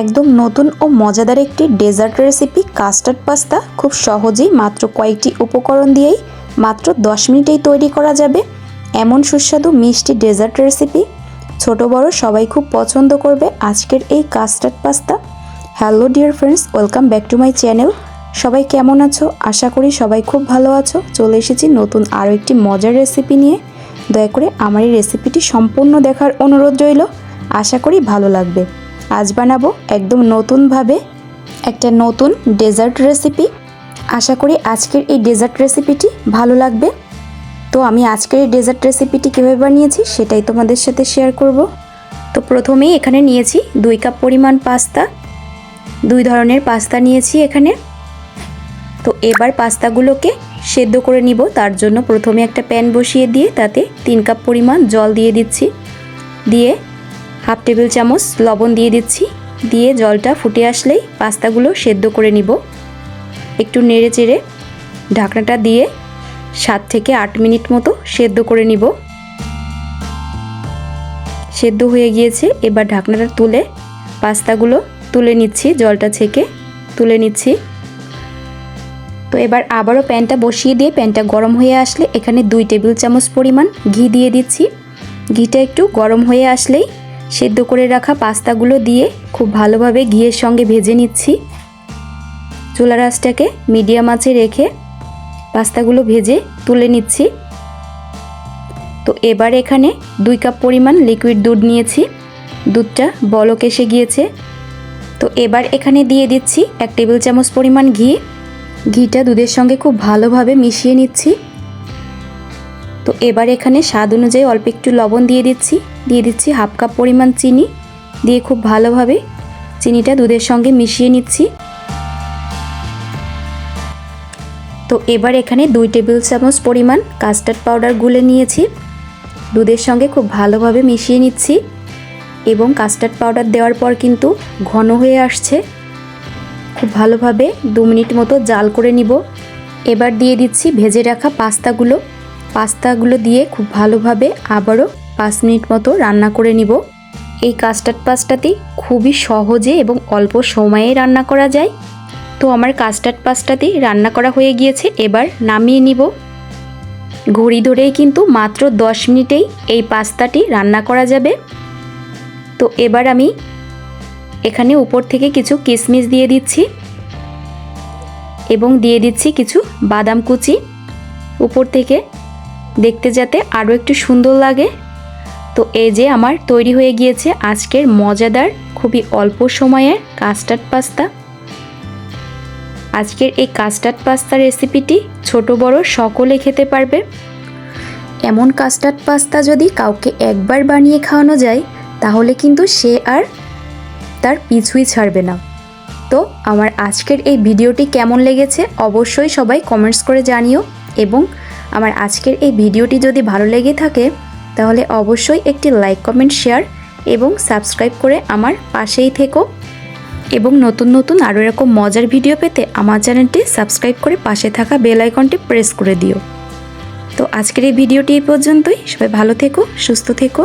একদম নতুন ও মজাদার একটি ডেজার্ট রেসিপি কাস্টার্ড পাস্তা খুব সহজেই মাত্র কয়েকটি উপকরণ দিয়েই মাত্র 10 মিনিটেই তৈরি করা যাবে। এমন সুস্বাদু মিষ্টি ডেজার্ট রেসিপি ছোট বড় সবাই খুব পছন্দ করবে আজকের এই custard pasta. Hello dear friends, welcome back to my channel. সবাই কেমন আছো? আশা করি সবাই খুব ভালো আছো। চলে এসেছি নতুন আরও একটি মজার রেসিপি নিয়ে। দয়া করে আমার এই রেসিপিটি সম্পূর্ণ দেখার অনুরোধ রইল। আশা করি ভালো লাগবে। আজ বানাবো একদম নতুনভাবে একটা নতুন ডেজার্ট রেসিপি। আশা করি আজকের এই ডেজার্ট রেসিপিটি ভালো লাগবে। তো আমি আজকের এই ডেজার্ট রেসিপিটি কীভাবে বানিয়েছি সেটাই তোমাদের সাথে শেয়ার করব। তো প্রথমেই এখানে নিয়েছি দুই কাপ পরিমাণ পাস্তা। দুই ধরনের পাস্তা নিয়েছি এখানে। তো এবার পাস্তাগুলোকে সেদ্ধ করে নিব। তার জন্য প্রথমে একটা প্যান বসিয়ে দিয়ে তাতে তিন কাপ পরিমাণ জল দিয়ে দিচ্ছি। দিয়ে হাফ টেবিল চামচ লবণ দিয়ে দিচ্ছি। দিয়ে জলটা ফুটে আসলেই পাস্তাগুলো সেদ্ধ করে নিব। একটু নেড়ে চেড়ে ঢাকনাটা দিয়ে সাত থেকে আট মিনিট মতো সেদ্ধ করে নিব। সেদ্ধ হয়ে গিয়েছে, এবার ঢাকনাটা তুলে পাস্তাগুলো তুলে নিচ্ছি, জলটা ছেঁকে তুলে নিচ্ছি। তো এবার আবারও প্যানটা বসিয়ে দিয়ে প্যানটা গরম হয়ে আসলে এখানে দুই টেবিল চামচ পরিমাণ ঘি দিয়ে দিচ্ছি। ঘিটা একটু গরম হয়ে আসলেই সেদ্ধ করে রাখা পাস্তাগুলো দিয়ে খুব ভালোভাবে ঘিয়ের সঙ্গে ভেজে নিচ্ছি। চুলা রাসটাকে মিডিয়াম আঁচে রেখে পাস্তাগুলো ভেজে তুলে নিচ্ছি। তো এবার এখানে দুই কাপ পরিমাণ লিকুইড দুধ নিয়েছি। দুধটা বলক এসে গিয়েছে। তো এবার এখানে দিয়ে দিচ্ছি এক টেবিল চামচ পরিমাণ ঘি। ঘিটা দুধের সঙ্গে খুব ভালোভাবে মিশিয়ে নিচ্ছি। তো এবার এখানে স্বাদ অনুযায়ী অল্প একটু লবণ দিয়ে দিচ্ছি। দিয়ে দিচ্ছি হাফ কাপ পরিমাণ চিনি। দিয়ে খুব ভালোভাবে চিনিটা দুধের সঙ্গে মিশিয়ে নিচ্ছি। তো এবার এখানে দুই টেবিল চামচ পরিমাণ কাস্টার্ড পাউডার গুলে নিয়েছি। দুধের সঙ্গে খুব ভালোভাবে মিশিয়ে নিচ্ছি। এবং কাস্টার্ড পাউডার দেওয়ার পর কিন্তু ঘন হয়ে আসছে। খুব ভালোভাবে দু মিনিট মতো জাল করে নিব। এবার দিয়ে দিচ্ছি ভেজে রাখা পাস্তাগুলো। পাস্তাগুলো দিয়ে খুব ভালোভাবে আবারও পাঁচ মিনিট মতো রান্না করে নিব। এই কাস্টার্ড পাস্তাটি খুবই সহজে এবং অল্প সময়ে রান্না করা যায়। তো আমার কাস্টার্ড পাস্তাটি রান্না করা হয়ে গিয়েছে, এবার নামিয়ে নিব। ঘড়ি ধরেই কিন্তু মাত্র দশ মিনিটেই এই পাস্তাটি রান্না করা যাবে। তো এবার আমি এখানে উপর থেকে কিছু কিশমিশ দিয়ে দিচ্ছি এবং দিয়ে দিচ্ছি কিছু বাদাম কুচি। উপর থেকে দেখতে যাতে আরও একটু সুন্দর লাগে। তো এই যে আমার তৈরি হয়ে গিয়েছে আজকের মজাদার, খুবই অল্প সময়ের কাস্টার্ড পাস্তা। আজকের এই কাস্টার্ড পাস্তা রেসিপিটি ছোট, বড় সকলে খেতে পারবে। এমন কাস্টার্ড পাস্তা যদি কাউকে একবার বানিয়ে খাওয়ানো যায়, তাহলে কিন্তু সে আর তার পিছুই ছাড়বে না। তো আমার আজকের এই ভিডিওটি কেমন লেগেছে অবশ্যই সবাই কমেন্টস করে জানিও এবং আমার আজকের এই ভিডিওটি যদি ভালো লেগে থাকে, তাহলে অবশ্যই একটি লাইক, কমেন্ট, শেয়ার এবং সাবস্ক্রাইব করে আমার পাশেই থেকো। এবং নতুন নতুন আরও এরকম মজার ভিডিও পেতে আমার চ্যানেলটি সাবস্ক্রাইব করে পাশে থাকা বেল আইকনটি প্রেস করে দিও। তো আজকের এই ভিডিওটি এই পর্যন্তই। সবাই ভালো থেকো, সুস্থ থেকো।